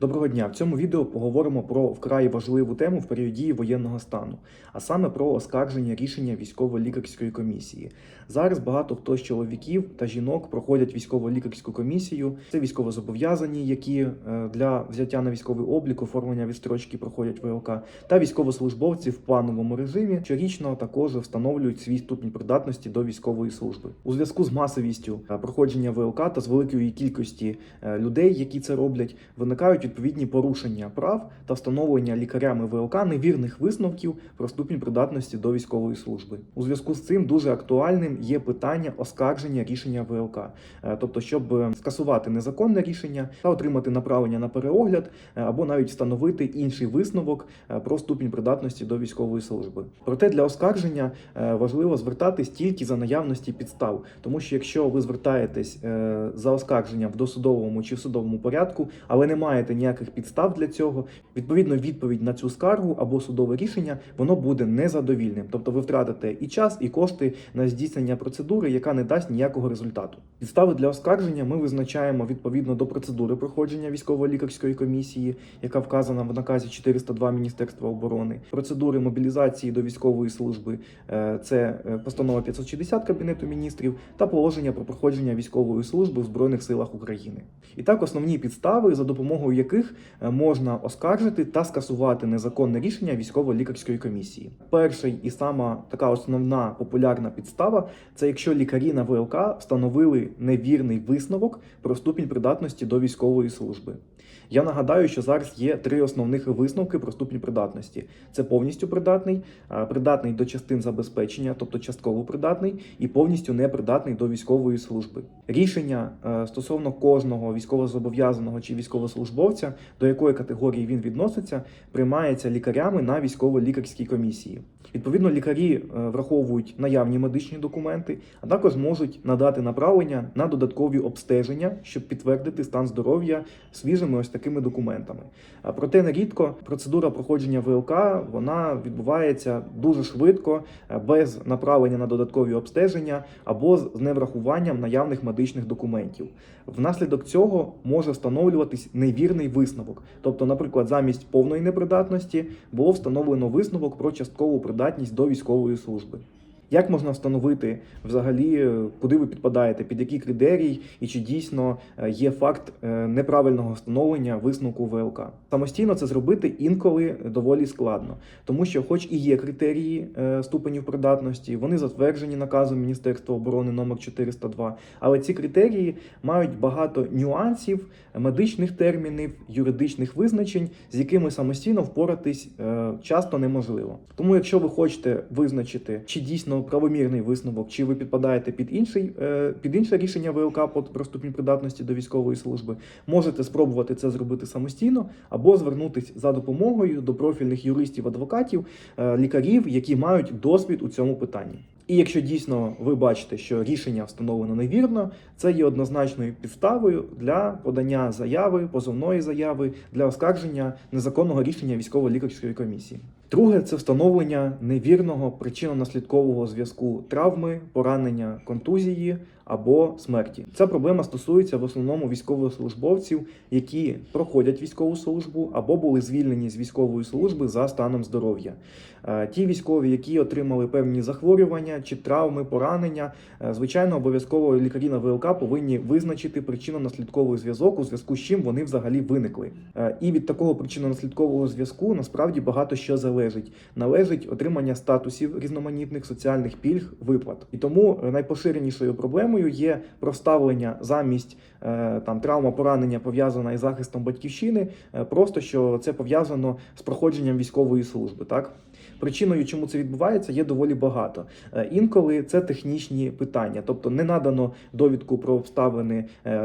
Доброго дня! В цьому відео поговоримо про вкрай важливу тему в період дії воєнного стану, а саме про оскарження рішення військово-лікарської комісії. Зараз багато хто з чоловіків та жінок проходять військово-лікарську комісію. Це військовозобов'язані, які е, для взяття на військовий облік, оформлення відстрочки проходять ВЛК, та військовослужбовці в плановому режимі щорічно також встановлюють свій ступінь придатності до військової служби. У зв'язку з масовістю е, проходження ВЛК та з великої кількості е, людей, які це роблять, виникають відповідні порушення прав та встановлення лікарями ВЛК невірних висновків про ступінь придатності до військової служби. У зв'язку з цим дуже актуальним є питання оскарження рішення ВЛК, Е, тобто, щоб е, скасувати незаконне рішення та отримати направлення на переогляд е, або навіть встановити інший висновок про ступінь придатності до військової служби. Проте для оскарження важливо звертатись тільки за наявності підстав, тому що якщо ви звертаєтесь за оскарженням в досудовому чи в судовому порядку, але не маєте ніяких підстав для цього, відповідно відповідь на цю скаргу або судове рішення воно буде незадовільним. Тобто ви втратите і час, і кошти на здійснення процедури, яка не дасть ніякого результату. Підстави для оскарження ми визначаємо відповідно до процедури проходження військово-лікарської комісії, яка вказана в наказі 402 Міністерства оборони, процедури мобілізації до військової служби. е, Це е, постанова 560 Кабінету міністрів та положення про проходження військової служби в Збройних силах України. І так основні підстави, за допомогою яких е, можна оскаржити та скасувати незаконне рішення військово-лікарської комісії. Перший і сама така основна популярна підстава це якщо лікарі на ВЛК встановили невірний висновок про ступінь придатності до військової служби. Я нагадаю, що зараз є три основних висновки про ступінь придатності: це повністю придатний, придатний до частин забезпечення, тобто частково придатний, і повністю непридатний до військової служби. Рішення е, стосовно кожного військовозобов'язаного чи військовослужбовця, до якої категорії він відноситься, приймається лікарями на військово-лікарській комісії. Відповідно, лікарі е, враховують наявні медичні документи, а також можуть надати направлення на додаткові обстеження, щоб підтвердити стан здоров'я свіжими ось такими документами. Проте нерідко процедура проходження ВЛК вона відбувається дуже швидко, е, без направлення на додаткові обстеження або з неврахуванням наявних медичних документів. Внаслідок цього може встановлюватись невірний висновок. Тобто, наприклад, замість повної непридатності було встановлено висновок про часткову придатність до військової служби. Як можна встановити взагалі, е, куди ви підпадаєте, під який критерій, і чи дійсно е, є факт е, неправильного встановлення висновку ВЛК? Самостійно це зробити інколи доволі складно, тому що, хоч і є критерії ступенів придатності, вони затверджені наказом Міністерства оборони номер 402, але ці критерії мають багато нюансів, медичних термінів, юридичних визначень, з якими самостійно впоратись часто неможливо. Тому, якщо ви хочете визначити, чи дійсно правомірний висновок, чи ви підпадаєте під інший е, під інше рішення ВЛК про ступінь придатності до військової служби, можете спробувати це зробити самостійно або звернутися за допомогою до профільних юристів, адвокатів, е, лікарів, які мають досвід у цьому питанні. І якщо дійсно ви бачите, що рішення встановлено невірно, це є однозначною підставою для подання заяви, позовної заяви для оскарження незаконного рішення військово-лікарської комісії. Друге це встановлення невірного причинно-наслідкового зв'язку травми, поранення, контузії або смерті. Ця проблема стосується в основному військовослужбовців, які проходять військову службу або були звільнені з військової служби за станом здоров'я. Е, Ті військові, які отримали певні захворювання чи травми, поранення, е, звичайно, обов'язково лікарі на ВЛК повинні визначити причинно-наслідковий зв'язок, у зв'язку з чим вони взагалі виникли. Е, І від такого причинно-наслідкового зв'язку насправді багато що залежить. Належить отримання статусів різноманітних соціальних пільг, виплат. І тому найпоширенішою проблемою є проставлення замість е, там травма поранення пов'язана із захистом батьківщини, е, просто що це пов'язано з проходженням військової служби. Так причиною, чому це відбувається, є доволі багато. Е, Інколи це технічні питання, тобто не надано довідку про обставини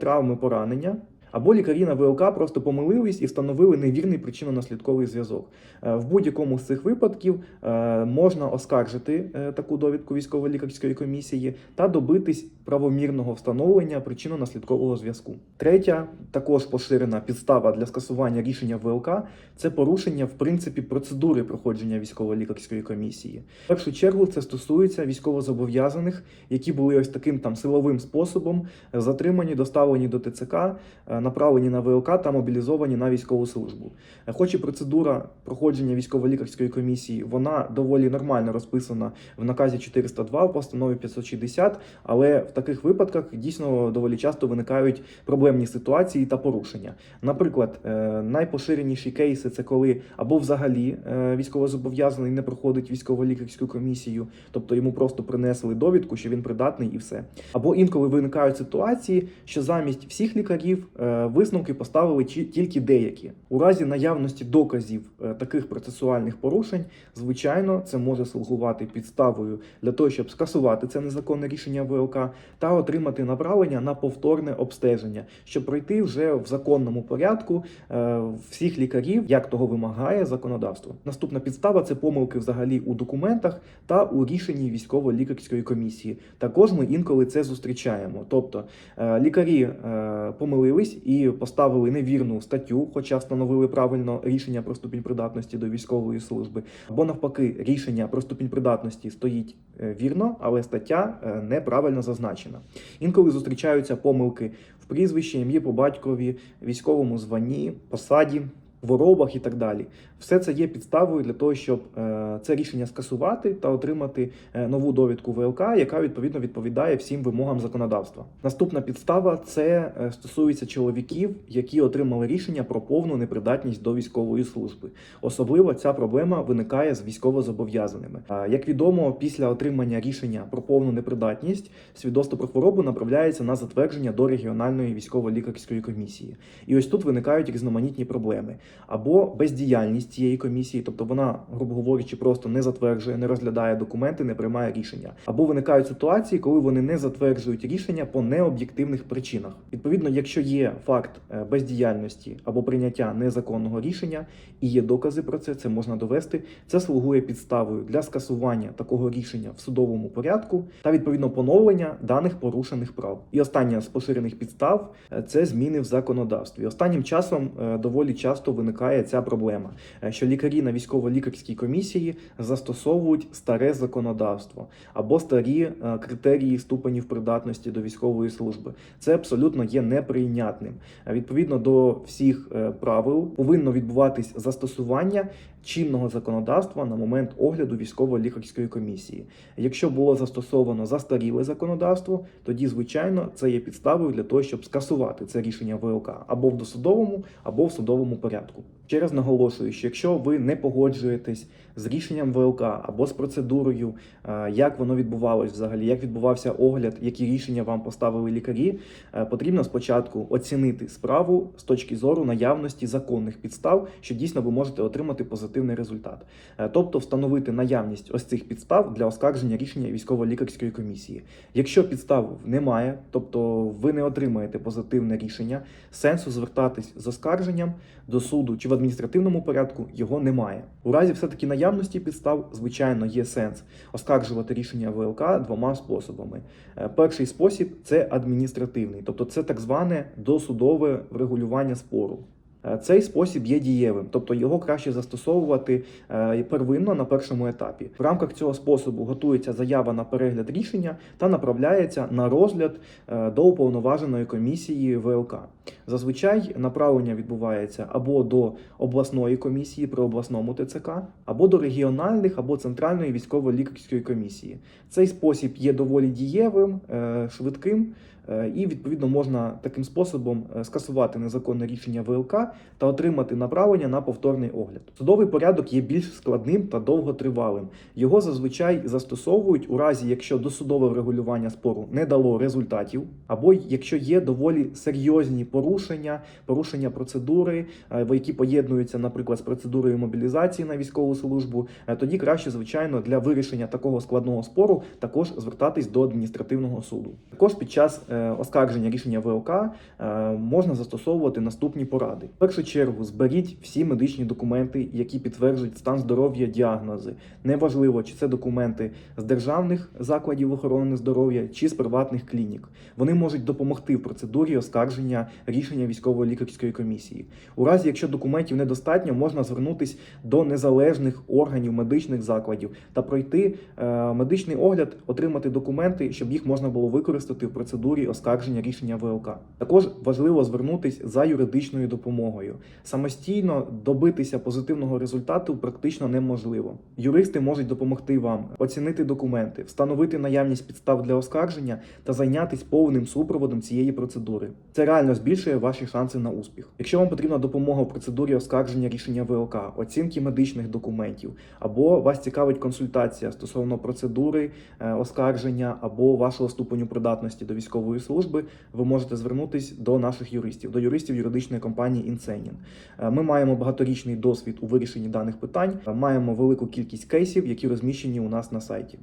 травми поранення. Або лікарі на ВЛК просто помилились і встановили невірний причинно-наслідковий зв'язок. Е, В будь-якому з цих випадків е, можна оскаржити е, таку довідку військово-лікарської комісії та добитись правомірного встановлення причинно-наслідкового зв'язку. Третя, також поширена підстава для скасування рішення ВЛК це порушення в принципі процедури проходження військово-лікарської комісії. В першу чергу це стосується військовозобов'язаних, які були ось таким там силовим способом затримані, доставлені до ТЦК. Направлені на ВЛК та мобілізовані на військову службу. Е, Хоч і процедура проходження військово-лікарської комісії вона доволі нормально розписана в наказі 402 в постанові 560, але в таких випадках дійсно доволі часто виникають проблемні ситуації та порушення. Наприклад, е, найпоширеніші кейси це коли або взагалі е, військовозобов'язаний не проходить військово-лікарську комісію, тобто йому просто принесли довідку, що він придатний і все. Або інколи виникають ситуації, що замість всіх лікарів висновки поставили тільки деякі. У разі наявності доказів е, таких процесуальних порушень, звичайно, це може слугувати підставою для того, щоб скасувати це незаконне рішення ВЛК та отримати направлення на повторне обстеження, щоб пройти вже в законному порядку е, всіх лікарів, як того вимагає законодавство. Наступна підстава це помилки взагалі у документах та у рішенні військово-лікарської комісії. Також ми інколи це зустрічаємо. Тобто е, лікарі е, помилились і поставили невірну статтю, хоча встановили правильно рішення про ступінь придатності до військової служби, або навпаки, рішення про ступінь придатності стоїть е, вірно, але стаття е, неправильно зазначена. Інколи зустрічаються помилки в прізвищі, ім'ї по батькові, військовому званні, посаді. Хворобах і так далі, все це є підставою для того, щоб е, це рішення скасувати та отримати е, нову довідку ВЛК, яка відповідно відповідає всім вимогам законодавства. Наступна підстава це е, стосується чоловіків, які отримали рішення про повну непридатність до військової служби. Особливо ця проблема виникає з військовозобов'язаними. Як відомо, після отримання рішення про повну непридатність свідоцтво про хворобу направляється на затвердження до регіональної військово-лікарської комісії. І ось тут виникають різноманітні проблеми або бездіяльність цієї комісії, тобто вона, грубо говорячи, просто не затверджує, не розглядає документи, не приймає рішення. Або виникають ситуації, коли вони не затверджують рішення по необ'єктивних причинах. Відповідно, якщо є факт е, бездіяльності або прийняття незаконного рішення і є докази про це, це можна довести. Це слугує підставою для скасування такого рішення в судовому порядку та відповідно поновлення даних порушених прав. І остання з поширених підстав е, це зміни в законодавстві. Останнім часом е, доволі часто виникає ця проблема, е, що лікарі на військово-лікарській комісії застосовують старе законодавство або старі е, критерії ступенів придатності до військової служби. Це абсолютно є неприйнятним. Е, Відповідно до всіх правил повинно відбуватись застосування чинного законодавства на момент огляду військово-лікарської комісії. Якщо було застосовано застаріле законодавство, тоді звичайно це є підставою для того, щоб скасувати це рішення ВЛК або в досудовому, або в судовому порядку. Ще раз наголошую, що якщо ви не погоджуєтесь з рішенням ВЛК або з процедурою, е, як воно відбувалось взагалі, як відбувався огляд, які рішення вам поставили лікарі, е, потрібно спочатку оцінити справу з точки зору наявності законних підстав, що дійсно ви можете отримати позитивний результат. Е, Тобто встановити наявність ось цих підстав для оскарження рішення військово-лікарської комісії. Якщо підстав немає, тобто ви не отримаєте позитивне рішення, сенсу звертатись з оскарженням до суду чи в адміністративному порядку його немає. У разі все-таки наявності підстав, звичайно, є сенс оскаржувати рішення ВЛК двома способами. Е, Перший спосіб це адміністративний, тобто це так зване досудове врегулювання спору. Е, Цей спосіб є дієвим, тобто його краще застосовувати е, первинно на першому етапі. В рамках цього способу готується заява на перегляд рішення та направляється на розгляд е, до уповноваженої комісії ВЛК. Зазвичай направлення відбувається або до обласної комісії при обласному ТЦК, або до регіональних або центральної військово-лікарської комісії. Цей спосіб є доволі дієвим, швидким. Е, І відповідно можна таким способом е, скасувати незаконне рішення ВЛК та отримати направлення на повторний огляд. Судовий порядок є більш складним та довготривалим. Його зазвичай застосовують у разі, якщо досудове врегулювання спору не дало результатів, або якщо є доволі серйозні порушення, порушення процедури, е, в які поєднуються, наприклад, з процедурою мобілізації на військову службу. Тоді краще, звичайно, для вирішення такого складного спору також звертатись до адміністративного суду. Також під час оскарження рішення ВЛК е, можна застосовувати наступні поради. В першу чергу зберіть всі медичні документи, які підтверджують стан здоров'я, діагнози. Неважливо, чи це документи з державних закладів охорони здоров'я чи з приватних клінік. Вони можуть допомогти в процедурі оскарження рішення військово-лікарської комісії. У разі, якщо документів недостатньо, можна звернутись до незалежних органів медичних закладів та пройти е, медичний огляд, отримати документи, щоб їх можна було використати в процедурі оскарження рішення ВЛК. Також важливо звернутись за юридичною допомогою. Самостійно добитися позитивного результату практично неможливо. Юристи можуть допомогти вам оцінити документи, встановити наявність підстав для оскарження та зайнятися повним супроводом цієї процедури. Це реально збільшує ваші шанси на успіх. Якщо вам потрібна допомога в процедурі оскарження рішення ВЛК, оцінки медичних документів, або вас цікавить консультація стосовно процедури е, оскарження або вашого ступеню придатності до військової служби, ви можете звернутись до наших юристів, до юристів юридичної компанії Інсенін. Е, Ми маємо багаторічний досвід у вирішенні даних питань, е, маємо велику кількість кейсів, які розміщені у нас на сайті.